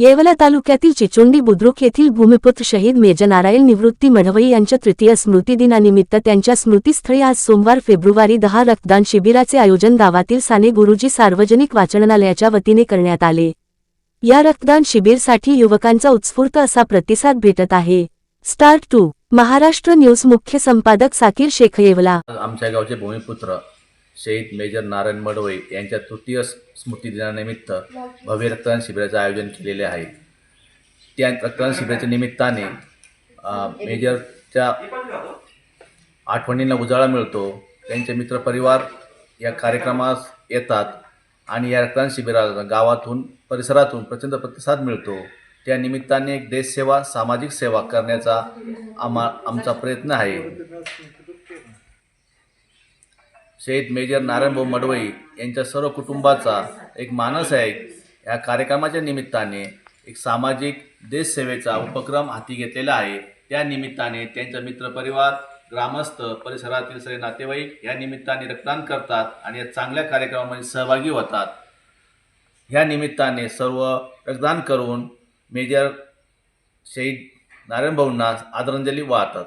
येवला तालुक्यातील चिचोंडी बुद्रुक येथील भूमिपुत्र शहीद मेजर नारायण निवृत्ती मढवई यांच्या तृतीय स्मृतिदिनानिमित्त त्यांच्या स्मृतीस्थळी आज सोमवार फेब्रुवारी दहा रक्तदान शिबिराचे आयोजन गावातील साने गुरुजी सार्वजनिक वाचनालयाच्या वतीने करण्यात आले. या रक्तदान शिबिरसाठी युवकांचा उत्स्फूर्त असा प्रतिसाद भेटत आहे. स्टार टू महाराष्ट्र न्यूज मुख्य संपादक साकीर शेख येवला. आमच्या गावचे भूमिपुत्र शहीद मेजर नारायण मडवई यांच्या तृतीय स्मृतिदिनानिमित्त भव्य रक्तदान शिबिराचं आयोजन केलेले आहे. त्या रक्तदान शिबिराच्या निमित्ताने मेजरच्या आठवणींना उजाळा मिळतो. त्यांचे मित्रपरिवार या कार्यक्रमास येतात आणि या रक्तदान शिबिराला गावातून परिसरातून प्रचंड प्रतिसाद मिळतो. त्या निमित्ताने एक देशसेवा सामाजिक सेवा करण्याचा आम्हा आमचा प्रयत्न आहे. शहीद मेजर नारायणभाऊ मडवई यांच्या सर्व कुटुंबाचा एक मानस आहे. या कार्यक्रमाच्या निमित्ताने एक सामाजिक देशसेवेचा उपक्रम हाती घेतलेला आहे. त्या निमित्ताने त्यांचा मित्रपरिवार ग्रामस्थ परिसरातील सगळे नातेवाईक या निमित्ताने रक्तदान करतात आणि या चांगल्या कार्यक्रमामध्ये सहभागी होतात. ह्या निमित्ताने सर्व रक्तदान करून मेजर शहीद नारायणभाऊंना आदरांजली वाहतात.